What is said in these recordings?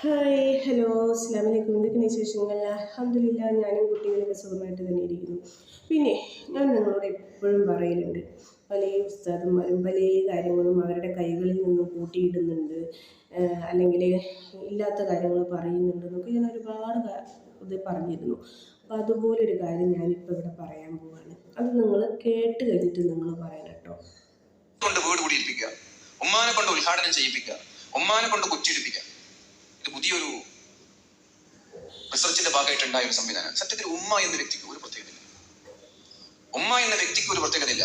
Hi hello അസ്സാം എന്തൊക്കെ വിശേഷങ്ങൾ? അഹമ്മദില്ല ഞാനും കുട്ടികളൊക്കെ സുഖമായിട്ട് തന്നെ ഇരിക്കുന്നു. പിന്നെ ഞാൻ നിങ്ങളോട് എപ്പോഴും പറയലുണ്ട് പല ഉസ്താദന്മാരും പല കാര്യങ്ങളും അവരുടെ കൈകളിൽ നിന്നും കൂട്ടിയിടുന്നുണ്ട് അല്ലെങ്കിൽ ഇല്ലാത്ത കാര്യങ്ങൾ പറയുന്നുണ്ട് എന്നൊക്കെ ഞാൻ ഒരുപാട് ഇത് പറഞ്ഞിരുന്നു. അപ്പോൾ അതുപോലൊരു കാര്യം ഞാനിപ്പോൾ ഇവിടെ പറയാൻ പോവാണ്. അത് നിങ്ങൾ കേട്ട് കഴിഞ്ഞിട്ട് നിങ്ങൾ പറയണം കേട്ടോ. കൊണ്ട് വീട് കൂടി ഉമ്മാനെ കൊണ്ട് ഉദ്ഘാടനം ചെയ്യിപ്പിക്കുക. ഉമ്മാനെ കൊണ്ട് കുറ്റിയിടിപ്പിക്കുക. ഇത് പുതിയൊരു റിസർച്ചിന്റെ ഭാഗമായിട്ടുണ്ടായ ഒരു സംവിധാനം. സത്യത്തിൽ ഉമ്മ എന്ന വ്യക്തിക്ക് ഒരു പ്രത്യേകതയില്ല. ഉമ്മ എന്ന വ്യക്തിക്ക് ഒരു പ്രത്യേകതയില്ല.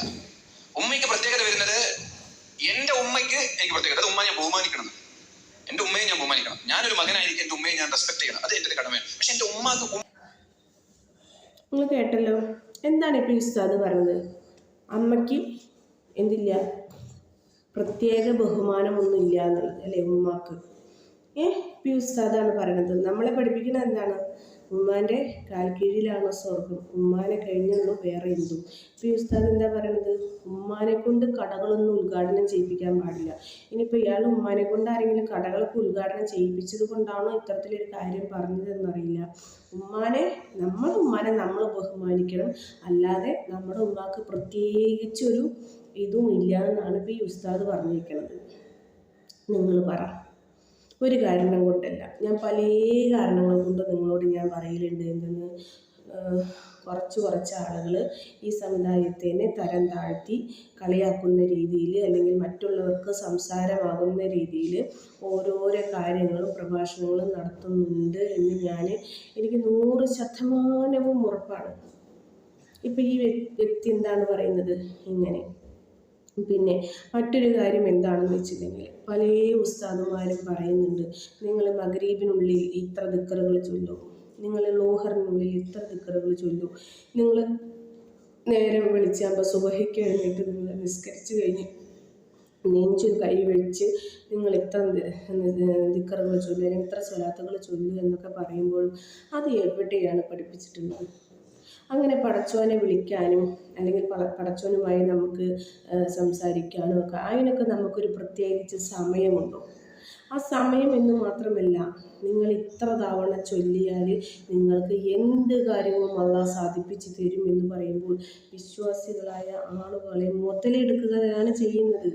ഉമ്മയ്ക്ക് പ്രത്യേകത വരുന്നത് എന്റെ ഉമ്മയ്ക്ക് എനിക്ക് പ്രത്യേകത. അത് ഉമ്മ ഞാൻ ബഹുമാനിക്കണം. എന്റെ ഉമ്മയെ ഞാൻ ബഹുമാനിക്കണം. ഞാനൊരു മകനായിരിക്കും എന്റെ ഉമ്മയെ ഞാൻ റെസ്പെക്ട് ചെയ്യണം. അത് എന്റെ കടമയാണ്. പക്ഷെ എന്റെ ഉമ്മക്ക് ഉമ്മ നിങ്ങൾ കേട്ടല്ലോ. എന്താണ് ഇപ്പൊ ഉസ്താദ് പറഞ്ഞത്? അമ്മയ്ക്ക് എന്തില്ല? പ്രത്യേക ബഹുമാനമൊന്നും ഇല്ല എന്നുള്ളത് അല്ലേ ഉമ്മാക്ക്? ഏ? പി ഉസ്താദാണ് പറയുന്നത് നമ്മളെ പഠിപ്പിക്കുന്നത് എന്താണ്? ഉമ്മാന്റെ കാൽ കീഴിലാണ് സ്വർഗം ഉമ്മാനെ കഴിഞ്ഞുള്ളൂ വേറെ എന്തും. പി ഉസ്താദ് എന്താ പറയണത്? ഉമ്മാനെ കൊണ്ട് കടകളൊന്നും ഉദ്ഘാടനം ചെയ്യിപ്പിക്കാൻ പാടില്ല. ഇനിയിപ്പോൾ ഇയാൾ ഉമ്മാനെ കൊണ്ട് ആരെങ്കിലും കടകളൊക്കെ ഉദ്ഘാടനം ചെയ്യിപ്പിച്ചത് കൊണ്ടാണോ ഇത്തരത്തിലൊരു കാര്യം പറഞ്ഞതെന്നറിയില്ല. ഉമ്മാനെ നമ്മൾ ഉമ്മാനെ നമ്മൾ ബഹുമാനിക്കണം. അല്ലാതെ നമ്മുടെ ഉമ്മാക്ക് പ്രത്യേകിച്ചൊരു ഇതും ഇല്ല എന്നാണ് ഇപ്പോൾ ഈ ഉസ്താദ് പറഞ്ഞിരിക്കുന്നത് നിങ്ങൾ പറ. ഒരു കാരണം കൊണ്ടല്ല. ഞാൻ പല കാരണങ്ങൾ കൊണ്ട് നിങ്ങളോട് ഞാൻ പറയലുണ്ട് എന്തെന്ന് കുറച്ച് കുറച്ച് ആളുകൾ ഈ സമുദായത്തിനെ തരം താഴ്ത്തി കളിയാക്കുന്ന രീതിയിൽ അല്ലെങ്കിൽ മറ്റുള്ളവർക്ക് സംസാരമാകുന്ന രീതിയിൽ ഓരോരോ കാര്യങ്ങളും പ്രഭാഷണങ്ങളും നടത്തുന്നുണ്ട് എന്ന് ഞാൻ എനിക്ക് നൂറ് ശതമാനവും ഉറപ്പാണ്. ഇപ്പം ഈ വ്യ- വ്യക്തി എന്താണ് പറയുന്നത്? ഇങ്ങനെ. പിന്നെ മറ്റൊരു കാര്യം എന്താണെന്ന് വെച്ചിട്ടുണ്ടെങ്കിൽ പല ഉസ്താദുമാരും പറയുന്നുണ്ട് നിങ്ങൾ മഗ്രീബിനുള്ളിൽ ഇത്ര ദിക്കറുകൾ ചൊല്ലും നിങ്ങൾ ലോഹറിനുള്ളിൽ ഇത്ര ദിക്കറുകൾ ചൊല്ലും നിങ്ങൾ നേരം വിളിച്ചാകുമ്പോൾ സുബഹയ്ക്ക് എഴുന്നേറ്റ് നിങ്ങൾ നിസ്കരിച്ച് കഴിഞ്ഞ് നെഞ്ചിൽ കൈ വെച്ച് നിങ്ങൾ ഇത്ര ദിക്കറുകൾ ചൊല്ലും ഇത്ര സ്വലാത്തുകൾ ചൊല്ലും എന്നൊക്കെ പറയുമ്പോഴും അത് എവിടെയാണ് പഠിപ്പിച്ചിട്ടുള്ളത്? അങ്ങനെ പടച്ചോനെ വിളിക്കാനും അല്ലെങ്കിൽ പട പടച്ചോനുമായി നമുക്ക് സംസാരിക്കാനും ഒക്കെ അതിനൊക്കെ നമുക്കൊരു പ്രത്യേകിച്ച് സമയമുണ്ടോ? ആ സമയം എന്ന് മാത്രമല്ല നിങ്ങൾ ഇത്ര തവണ ചൊല്ലിയാൽ നിങ്ങൾക്ക് എന്ത് കാര്യവും അള്ളാഹ് സാധിപ്പിച്ചു തരും എന്ന് പറയുമ്പോൾ വിശ്വാസികളായ ആളുകളെ മുതലെടുക്കുകയാണ് ചെയ്യുന്നത്.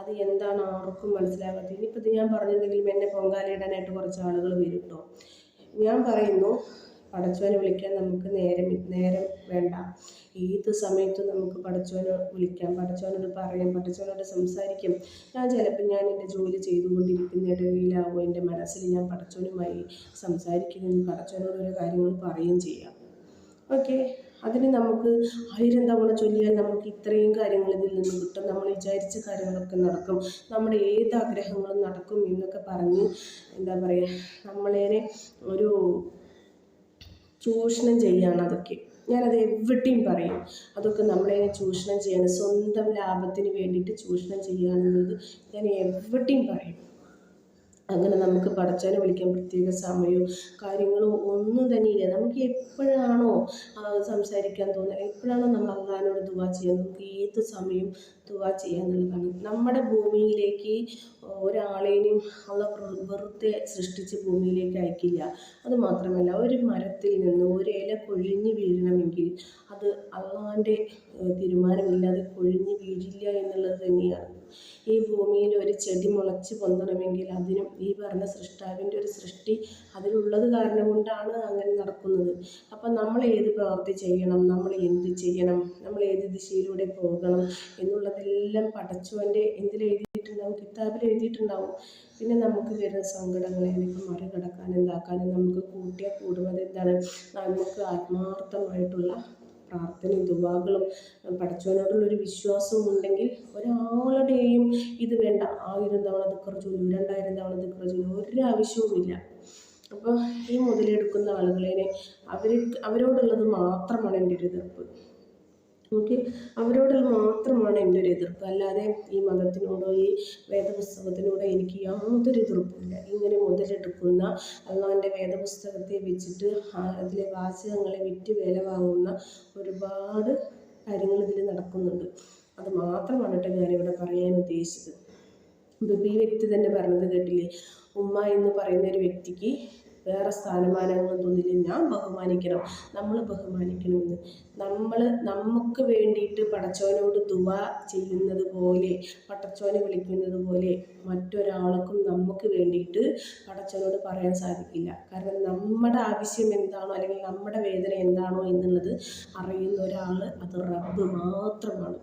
അത് എന്താണ് ആർക്കും മനസ്സിലാകാത്തത് ഇനിയിപ്പോൾ ഞാൻ പറഞ്ഞിട്ടുണ്ടെങ്കിലും എന്നെ പൊങ്കാലയിടാനായിട്ട് കുറച്ച് ആളുകൾ വരും കേട്ടോ ഞാൻ പറയുന്നു പടച്ചോനെ വിളിക്കാൻ നമുക്ക് നേരം നേരം വേണ്ട. ഏത് സമയത്തും നമുക്ക് പടച്ചവനെ വിളിക്കാം. പടച്ചവനോട് പറയാം. പടച്ചവനോട് സംസാരിക്കും. ഞാൻ ചിലപ്പോൾ ഞാൻ എന്റെ ജോലി ചെയ്തുകൊണ്ടിരിക്കുന്ന ഇടയിലാവും. എന്റെ മനസ്സിൽ ഞാൻ പടച്ചവനുമായി സംസാരിക്കുകയും പടച്ചവനോട് ഓരോ കാര്യങ്ങൾ പറയുകയും ചെയ്യാം. ഓക്കെ? അതിന് നമുക്ക് ആയിരം തവണ ചൊല്ലിയാൽ നമുക്ക് ഇത്രയും കാര്യങ്ങൾ ഇതിൽ നിന്ന് കിട്ടും. നമ്മൾ വിചാരിച്ച കാര്യങ്ങളൊക്കെ നടക്കും. നമ്മുടെ ഏത് ആഗ്രഹങ്ങളും നടക്കും എന്നൊക്കെ പറഞ്ഞ് എന്താ പറയുക നമ്മളേനെ ഒരു ചൂഷണം ചെയ്യുകയാണ് അതൊക്കെ. ഞാനത് എവിടെയും പറയും. അതൊക്കെ നമ്മളെ ചൂഷണം ചെയ്യാണ്. സ്വന്തം ലാഭത്തിന് വേണ്ടിയിട്ട് ചൂഷണം ചെയ്യുകയാണെന്നുള്ളത് ഞാൻ എവിടെയും പറയും. അങ്ങനെ നമുക്ക് പടച്ചവനെ വിളിക്കാൻ പ്രത്യേക സമയവും കാര്യങ്ങളും ഒന്നും തന്നെയില്ല നമുക്ക് എപ്പോഴാണോ സംസാരിക്കാൻ തോന്നുന്നത് എപ്പോഴാണോ നമ്മൾ അള്ളഹാനോട് ദുവാ ചെയ്യാൻ നമുക്ക് ഏത് സമയം ദുവാ ചെയ്യാന്നുള്ളതാണ് നമ്മുടെ ഭൂമിയിലേക്ക് ഒരാളെയും അള്ള വെറുതെ സൃഷ്ടിച്ച് ഭൂമിയിലേക്ക് അയക്കില്ല. അത് മാത്രമല്ല ഒരു മരത്തിൽ നിന്ന് ഒരു ഇല കൊഴിഞ്ഞ് വീഴണമെങ്കിൽ അത് അള്ളാന്റെ തീരുമാനമില്ലാതെ കൊഴിഞ്ഞ് വീഴില്ല എന്നുള്ളത് തന്നെയാണ്. ഈ ഭൂമിയിൽ ഒരു ചെടി മുളച്ച് പൊന്തണമെങ്കിൽ അതിനും ഈ പറഞ്ഞ സൃഷ്ടാവിന്റെ ഒരു സൃഷ്ടി അതിലുള്ളത് കാരണം കൊണ്ടാണ് അങ്ങനെ നടക്കുന്നത്. അപ്പം നമ്മൾ ഏത് പ്രവൃത്തി ചെയ്യണം? നമ്മൾ എന്ത് ചെയ്യണം? നമ്മൾ ഏത് ദിശയിലൂടെ പോകണം? എന്നുള്ളതെല്ലാം പടച്ചവന്റെ എന്തിൽ എഴുതിയിട്ടുണ്ടാവും? കിതാബിൽ എഴുതിയിട്ടുണ്ടാവും. പിന്നെ നമുക്ക് വരുന്ന സങ്കടങ്ങളെ നമുക്ക് മറികടക്കാനും എന്താക്കാനും നമുക്ക് കൂട്ടിയാൽ കൂടുന്നത് എന്താണ്? നമുക്ക് ആത്മാർത്ഥമായിട്ടുള്ള പ്രാർത്ഥനയും ദുവാകളും പഠിച്ചവനോടുള്ളൊരു വിശ്വാസവും ഉണ്ടെങ്കിൽ ഒരാളുടെയും ഇത് വേണ്ട. ആയിരം തവണ ദിക്കർ ചൊല്ലു രണ്ടായിരം തവണ ദിക്കർ ചൊല്ലു ഒരു ആവശ്യവുമില്ല അപ്പോൾ ഈ മുതലെടുക്കുന്ന ആളുകളെ അവർ അവരോടുള്ളത് മാത്രമാണ് എന്റെ ഒരു എതിർപ്പ്. ഓക്കെ അവരോട് മാത്രമാണ് എന്റെ ഒരു എതിർപ്പ്. അല്ലാതെ ഈ മതത്തിനോടോ ഈ വേദപുസ്തകത്തിനോടോ എനിക്ക് യാതൊരു എതിർപ്പുമില്ല ഇങ്ങനെ മുതലെടുക്കുന്ന അള്ളാന്റെ വേദപുസ്തകത്തെ വെച്ചിട്ട് അതിലെ വാചകങ്ങളെ വിറ്റ് വില വാങ്ങുന്ന ഒരുപാട് കാര്യങ്ങൾ ഇതിൽ നടക്കുന്നുണ്ട്. അത് മാത്രമാണ് കേട്ടോ ഞാനിവിടെ പറയാൻ ഉദ്ദേശിച്ചത്. ഈ വ്യക്തി തന്നെ പറഞ്ഞത് കേട്ടില്ലേ? ഉമ്മ എന്ന് പറയുന്ന ഒരു വ്യക്തിക്ക് വേറെ സ്ഥാനമാനങ്ങളൊന്നുമില്ല ഞാൻ ബഹുമാനിക്കണം. നമ്മൾ ബഹുമാനിക്കണമെന്ന്. നമ്മൾ നമുക്ക് വേണ്ടിയിട്ട് പടച്ചോനോട് ദുവ ചെയ്യുന്നത് പോലെ പടച്ചോനെ വിളിക്കുന്നത് പോലെ മറ്റൊരാൾക്കും നമുക്ക് വേണ്ടിയിട്ട് പടച്ചോനോട് പറയാൻ സാധിക്കില്ല. കാരണം നമ്മുടെ ആവശ്യം എന്താണോ അല്ലെങ്കിൽ നമ്മുടെ വേദന എന്താണോ എന്നുള്ളത് അറിയുന്ന ഒരാൾ അത് റബ്ബ് മാത്രമാണ്.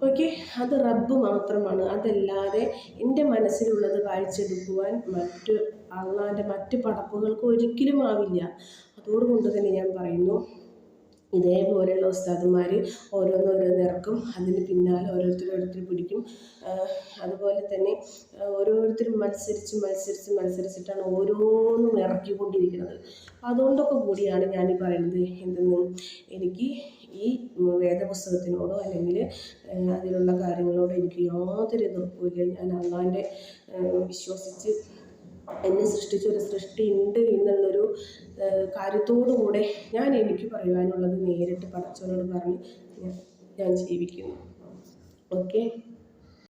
ഓക്കെ അത് റബ്ബ് മാത്രമാണ്. അതല്ലാതെ എന്റെ മനസ്സിലുള്ളത് വായിച്ചെടുക്കുവാൻ മറ്റ് അള്ളാന്റെ മറ്റ് പടപ്പുകൾക്ക് ഒരിക്കലും ആവില്ല. അതോടുകൊണ്ട് തന്നെ ഞാൻ പറയുന്നു ഇതേപോലെയുള്ള ഉസ്താദുമാർ ഓരോന്നോരോന്ന് ഇറക്കും അതിന് പിന്നാലെ ഓരോരുത്തർ ഓരോരുത്തർ പിടിക്കും. അതുപോലെ തന്നെ ഓരോരുത്തരും മത്സരിച്ച് മത്സരിച്ച് മത്സരിച്ചിട്ടാണ് ഓരോന്നും ഇറക്കിക്കൊണ്ടിരിക്കുന്നത്. അതുകൊണ്ടൊക്കെ കൂടിയാണ് ഞാൻ ഈ പറയുന്നത് എന്തെന്ന്. എനിക്ക് ഈ വേദപുസ്തകത്തിനോടോ അല്ലെങ്കിൽ അതിലുള്ള കാര്യങ്ങളോടോ എനിക്ക് യാതൊരു എതിർപ്പുമില്ല ഞാൻ അള്ളാന്റെ വിശ്വസിച്ച് എന്നെ സൃഷ്ടിച്ച ഒരു സൃഷ്ടി ഉണ്ട് എന്നുള്ളൊരു കാര്യത്തോടു കൂടെ ഞാൻ എനിക്ക് പറയുവാനുള്ളത് നേരിട്ട് പടച്ചവനോട് പറഞ്ഞ് ഞാൻ ജീവിക്കുന്നു. ഓക്കെ?